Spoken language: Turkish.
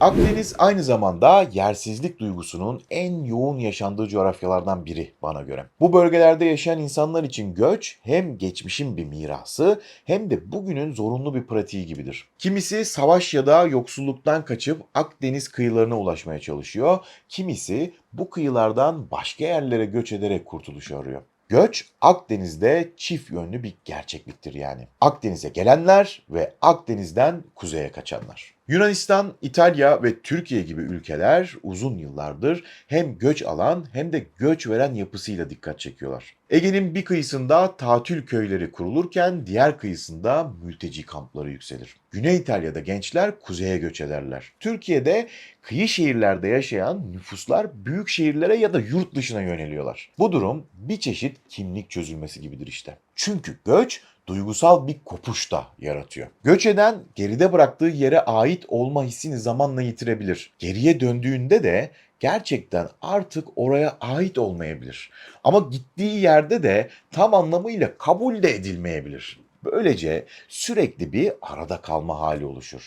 Akdeniz aynı zamanda yersizlik duygusunun en yoğun yaşandığı coğrafyalardan biri bana göre. Bu bölgelerde yaşayan insanlar için göç hem geçmişin bir mirası hem de bugünün zorunlu bir pratiği gibidir. Kimisi savaş ya da yoksulluktan kaçıp Akdeniz kıyılarına ulaşmaya çalışıyor. Kimisi bu kıyılardan başka yerlere göç ederek kurtuluş arıyor. Göç Akdeniz'de çift yönlü bir gerçekliktir yani. Akdeniz'e gelenler ve Akdeniz'den kuzeye kaçanlar. Yunanistan, İtalya ve Türkiye gibi ülkeler uzun yıllardır hem göç alan hem de göç veren yapısıyla dikkat çekiyorlar. Ege'nin bir kıyısında tatil köyleri kurulurken diğer kıyısında mülteci kampları yükselir. Güney İtalya'da gençler kuzeye göç ederler. Türkiye'de kıyı şehirlerde yaşayan nüfuslar büyük şehirlere ya da yurt dışına yöneliyorlar. Bu durum bir çeşit kimlik çözülmesi gibidir işte. Çünkü göç duygusal bir kopuş da yaratıyor. Göç eden geride bıraktığı yere ait olma hissini zamanla yitirebilir. Geriye döndüğünde de gerçekten artık oraya ait olmayabilir. Ama gittiği yerde de tam anlamıyla kabul de edilmeyebilir. Böylece sürekli bir arada kalma hali oluşur.